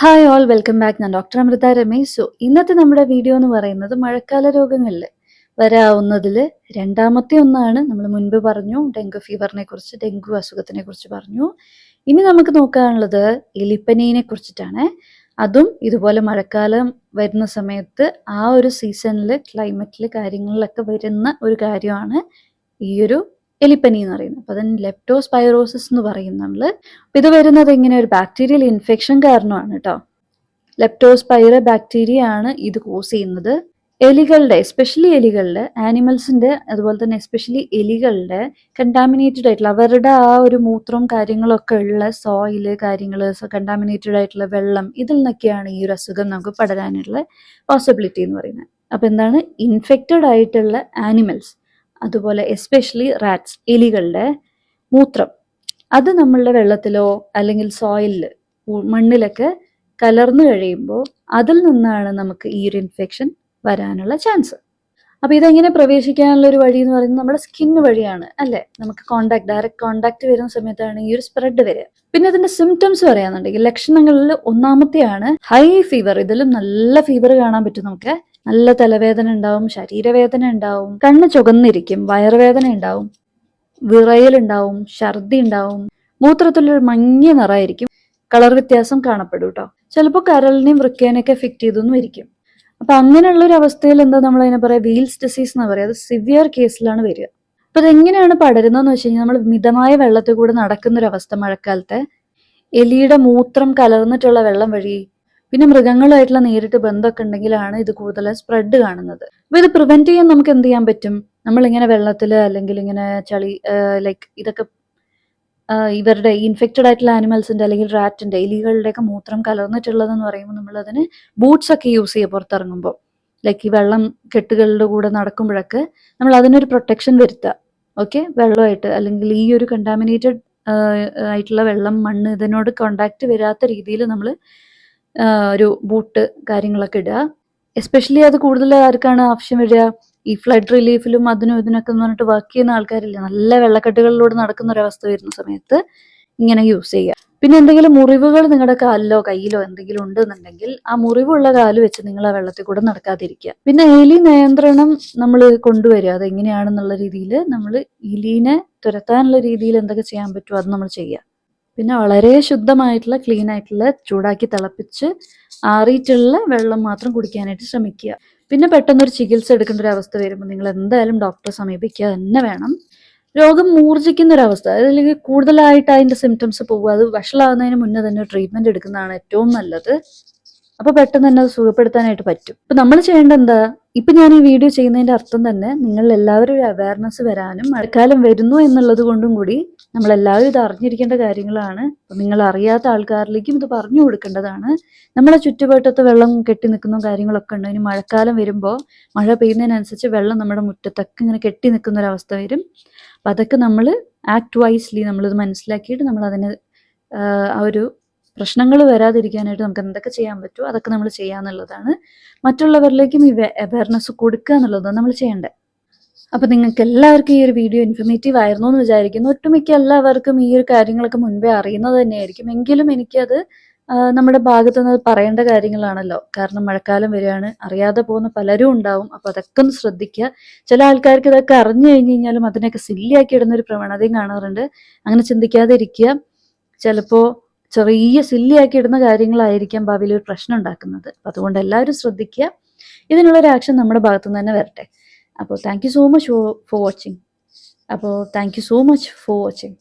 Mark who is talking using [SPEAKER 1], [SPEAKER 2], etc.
[SPEAKER 1] Hi all welcome back ഞാൻ doctor Amrita Ramesh so ഇന്നത്തെ നമ്മുടെ വീഡിയോ എന്ന് പറയുന്നത് മഴക്കാല രോഗങ്ങളിൽ വരാവുന്നതിൽ രണ്ടാമത്തെ ഒന്നാണ് നമ്മൾ മുൻപ് പറഞ്ഞു. ഡെങ്കു ഫീവറിനെ കുറിച്ച് ഡെങ്കു അസുഖത്തിനെ കുറിച്ച് പറഞ്ഞു. ഇനി നമുക്ക് നോക്കാനുള്ളത് എലിപ്പനീനെ കുറിച്ചിട്ടാണ്. അതും ഇതുപോലെ മഴക്കാലം വരുന്ന സമയത്ത് ആ ഒരു സീസണിൽ ക്ലൈമറ്റിൽ കാര്യങ്ങളിലൊക്കെ വരുന്ന ഒരു കാര്യമാണ് ഈ ഒരു എലിപ്പനി എന്ന് പറയുന്നത്. അപ്പൊ അതിന് ലെപ്റ്റോസ്പൈറോസിസ് എന്ന് പറയും നമ്മൾ ഇത് വരുന്നത് ഇങ്ങനെ ഒരു ബാക്ടീരിയൽ ഇൻഫെക്ഷൻ കാരണമാണ് കേട്ടോ ലെപ്റ്റോസ്പൈറ ബാക്ടീരിയ ആണ് ഇത് കോസ് ചെയ്യുന്നത്. എലികളുടെ എസ്പെഷ്യലി എലികളുടെ ആനിമൽസിന്റെ അതുപോലെ തന്നെ എസ്പെഷ്യലി എലികളുടെ കണ്ടാമിനേറ്റഡ് ആയിട്ടുള്ള അവരുടെ ആ ഒരു മൂത്രവും കാര്യങ്ങളൊക്കെ ഉള്ള സോയിൽ കാര്യങ്ങൾ കണ്ടാമിനേറ്റഡ് ആയിട്ടുള്ള വെള്ളം ഇതിൽ നിന്നൊക്കെയാണ് ഈ ഒരു അസുഖം നമുക്ക് പടരാനുള്ള പോസിബിലിറ്റി എന്ന് പറയുന്നത്. അപ്പൊ എന്താണ്? ഇൻഫെക്റ്റഡ് ആയിട്ടുള്ള ആനിമൽസ് അതുപോലെ എസ്പെഷ്യലി റാറ്റ്സ് എലികളുടെ മൂത്രം. അത് നമ്മളുടെ വെള്ളത്തിലോ അല്ലെങ്കിൽ സോയിലിൽ മണ്ണിലൊക്കെ കലർന്നു കഴിയുമ്പോൾ അതിൽ നിന്നാണ് നമുക്ക് ഈ ഒരു ഇൻഫെക്ഷൻ വരാനുള്ള ചാൻസ് അപ്പൊ ഇതെങ്ങനെ പ്രവേശിക്കാനുള്ള ഒരു വഴി എന്ന് പറയുന്നത് നമ്മുടെ സ്കിൻ വഴിയാണ് അല്ലേ? നമുക്ക് കോണ്ടാക്ട് ഡയറക്റ്റ് കോണ്ടാക്ട് വരുന്ന സമയത്താണ് ഈ ഒരു സ്പ്രെഡ് വരിക. പിന്നെ അതിന്റെ സിംറ്റംസ് പറയാന്നുണ്ടെങ്കിൽ ലക്ഷണങ്ങളിൽ ഒന്നാമത്തെയാണ് ഹൈ ഫീവർ ഇതിലും നല്ല ഫീവർ കാണാൻ പറ്റും നമുക്ക്. നല്ല തലവേദന ഉണ്ടാവും ശരീരവേദന ഉണ്ടാവും കണ്ണ് ചുകന്നിരിക്കും വയറുവേദന ഉണ്ടാവും വിറയൽ ഉണ്ടാവും ഛർദി ഉണ്ടാവും മൂത്രത്തിലൊരു മങ്ങിയ നിറമായിരിക്കും കളർ വ്യത്യാസം കാണപ്പെടും കേട്ടോ ചിലപ്പോൾ കരളിനെയും വൃക്കേനെയൊക്കെ എഫക്ട് ചെയ്തൊന്നും ഇരിക്കും. അപ്പൊ അങ്ങനെയുള്ള ഒരു അവസ്ഥയിൽ എന്താ നമ്മൾ അതിനെ പറയാ വീൽസ് ഡിസീസ് എന്ന് പറയാം അത് സിവിയർ കേസിലാണ് വരിക. അപ്പൊ അതെങ്ങനെയാണ് പടരുന്നതെന്ന് വെച്ച് കഴിഞ്ഞാൽ നമ്മൾ മിതമായ വെള്ളത്തിൽ കൂടെ നടക്കുന്ന ഒരു അവസ്ഥ മഴക്കാലത്തെ എലിയുടെ മൂത്രം കലർന്നിട്ടുള്ള വെള്ളം വഴി പിന്നെ മൃഗങ്ങളുമായിട്ടുള്ള നേരിട്ട് ബന്ധമൊക്കെ ഉണ്ടെങ്കിലാണ് ഇത് കൂടുതൽ സ്പ്രെഡ് കാണുന്നത്. അപ്പൊ ഇത് പ്രിവെന്റ് ചെയ്യാൻ നമുക്ക് എന്ത് ചെയ്യാൻ പറ്റും? നമ്മൾ ഇങ്ങനെ വെള്ളത്തിൽ അല്ലെങ്കിൽ ഇങ്ങനെ ചളി ലൈക്ക് ഇതൊക്കെ ഇവരുടെ ഇൻഫെക്റ്റഡ് ആയിട്ടുള്ള ആനിമൽസിന്റെ അല്ലെങ്കിൽ റാറ്റിന്റെ എലികളുടെ ഒക്കെ മൂത്രം കലർന്നിട്ടുള്ളതെന്ന് പറയുമ്പോൾ നമ്മൾ അതിന് ബൂട്ട്സ് ഒക്കെ യൂസ് ചെയ്യുക പുറത്തിറങ്ങുമ്പോൾ. ലൈക്ക് ഈ വെള്ളം കെട്ടുകളുടെ കൂടെ നടക്കുമ്പോഴൊക്കെ നമ്മൾ അതിനൊരു പ്രൊട്ടക്ഷൻ വരുത്തുക. ഓക്കെ വെള്ളമായിട്ട് അല്ലെങ്കിൽ ഈ ഒരു കണ്ടാമിനേറ്റഡ് ആയിട്ടുള്ള വെള്ളം മണ്ണ് ഇതിനോട് കോണ്ടാക്ട് വരാത്ത രീതിയിൽ നമ്മൾ ഒരു ബൂട്ട് കാര്യങ്ങളൊക്കെ ഇടുക. എസ്പെഷ്യലി അത് കൂടുതൽ ആർക്കാണ് ആവശ്യം വരിക. ഈ ഫ്ലഡ് റിലീഫിലും അതിനും ഇതിനൊക്കെ എന്ന് പറഞ്ഞിട്ട് വർക്ക് ചെയ്യുന്ന ആൾക്കാരില്ല? നല്ല വെള്ളക്കെട്ടുകളിലൂടെ നടക്കുന്ന ഒരവസ്ഥ വരുന്ന സമയത്ത് ഇങ്ങനെ യൂസ് ചെയ്യുക. പിന്നെ എന്തെങ്കിലും മുറിവുകൾ നിങ്ങളുടെ കാലിലോ കയ്യിലോ എന്തെങ്കിലും ഉണ്ടെന്നുണ്ടെങ്കിൽ ആ മുറിവുള്ള കാൽ വെച്ച് നിങ്ങൾ ആ വെള്ളത്തിൽ കൂടെ നടക്കാതിരിക്കുക. പിന്നെ എലി നിയന്ത്രണം നമ്മൾ കൊണ്ടുവരിക. അത് എങ്ങനെയാണെന്നുള്ള രീതിയിൽ നമ്മൾ എലീനെ തുരത്താനുള്ള രീതിയിൽ എന്തൊക്കെ ചെയ്യാൻ പറ്റുമോ അത് നമ്മൾ ചെയ്യുക. പിന്നെ വളരെ ശുദ്ധമായിട്ടുള്ള ക്ലീൻ ആയിട്ടുള്ള ചൂടാക്കി തിളപ്പിച്ച് ആറിയിട്ടുള്ള വെള്ളം മാത്രം കുടിക്കാനായിട്ട് ശ്രമിക്കുക. പിന്നെ പെട്ടെന്ന് ഒരു ചികിത്സ എടുക്കേണ്ട ഒരു അവസ്ഥ വരുമ്പോൾ നിങ്ങൾ എന്തായാലും ഡോക്ടറെ സമീപിക്കുക തന്നെ വേണം. രോഗം മൂർജിക്കുന്ന ഒരു അവസ്ഥ അല്ലെങ്കിൽ കൂടുതലായിട്ട് അതിന്റെ സിംറ്റംസ് പോകുക അത് വഷളാകുന്നതിന് മുന്നേ തന്നെ ട്രീറ്റ്മെന്റ് എടുക്കുന്നതാണ് ഏറ്റവും നല്ലത്. അപ്പൊ പെട്ടെന്ന് തന്നെ അത് സുഖപ്പെടുത്താനായിട്ട് പറ്റും. ഇപ്പൊ നമ്മൾ ചെയ്യേണ്ട എന്താ? ഇപ്പൊ ഞാൻ ഈ വീഡിയോ ചെയ്യുന്നതിന്റെ അർത്ഥം തന്നെ നിങ്ങൾ എല്ലാവരും ഒരു അവയർനെസ് വരാനും മഴക്കാലം വരുന്നു എന്നുള്ളത് കൊണ്ടും കൂടി നമ്മൾ എല്ലാവരും ഇത് അറിഞ്ഞിരിക്കേണ്ട കാര്യങ്ങളാണ്. അപ്പൊ നിങ്ങൾ അറിയാത്ത ആൾക്കാരിലേക്കും ഇത് പറഞ്ഞു കൊടുക്കേണ്ടതാണ്. നമ്മളെ ചുറ്റുവട്ടത്ത് വെള്ളം കെട്ടി നിൽക്കുന്ന കാര്യങ്ങളൊക്കെ ഉണ്ട്. ഇനി മഴക്കാലം വരുമ്പോൾ മഴ പെയ്യുന്നതിനനുസരിച്ച് വെള്ളം നമ്മുടെ മുറ്റത്തൊക്കെ ഇങ്ങനെ കെട്ടി നിൽക്കുന്ന ഒരു അവസ്ഥ വരും. അപ്പൊ അതൊക്കെ നമ്മൾ ആക്ട് വൈസ്ലി നമ്മളിത് മനസ്സിലാക്കിയിട്ട് നമ്മൾ അതിനെ ആ ഒരു പ്രശ്നങ്ങൾ വരാതിരിക്കാനായിട്ട് നമുക്ക് എന്തൊക്കെ ചെയ്യാൻ പറ്റുമോ അതൊക്കെ നമ്മൾ ചെയ്യാന്നുള്ളതാണ് മറ്റുള്ളവരിലേക്കും ഈ അവയർനെസ് കൊടുക്കുക എന്നുള്ളതാണ് നമ്മൾ ചെയ്യേണ്ടത്. അപ്പൊ നിങ്ങൾക്ക് എല്ലാവർക്കും ഈ ഒരു വീഡിയോ ഇൻഫർമേറ്റീവ് ആയിരുന്നു എന്ന് വിചാരിക്കുന്നു. ഒട്ടുമിക്ക എല്ലാവർക്കും ഈ ഒരു കാര്യങ്ങളൊക്കെ മുൻപേ അറിയുന്നത് തന്നെയായിരിക്കും. എങ്കിലും എനിക്കത് നമ്മുടെ ഭാഗത്ത് നിന്ന് പറയേണ്ട കാര്യങ്ങളാണല്ലോ. കാരണം മഴക്കാലം വരികയാണ്. അറിയാതെ പോകുന്ന പലരും ഉണ്ടാവും. അപ്പൊ അതൊക്കെ ഒന്ന് ശ്രദ്ധിക്കുക. ചില ആൾക്കാർക്ക് ഇതൊക്കെ അറിഞ്ഞു കഴിഞ്ഞു കഴിഞ്ഞാലും അതിനൊക്കെ സില്ലിയാക്കി ഇടുന്ന ഒരു പ്രവണതയും കാണാറുണ്ട്. അങ്ങനെ ചിന്തിക്കാതെ ഇരിക്കുക ചിലപ്പോ ചെറിയ സില്ലിയാക്കി ഇടുന്ന കാര്യങ്ങളായിരിക്കാം ഭാവിയിൽ ഒരു പ്രശ്നം ഉണ്ടാക്കുന്നത്. അപ്പൊ അതുകൊണ്ട് എല്ലാവരും ശ്രദ്ധിക്കുക. ഇതിനുള്ള ഒരു ആക്ഷൻ നമ്മുടെ ഭാഗത്തു നിന്ന് തന്നെ വരട്ടെ. അപ്പോൾ thank you so much for watching അപ്പോൾ thank you so much for watching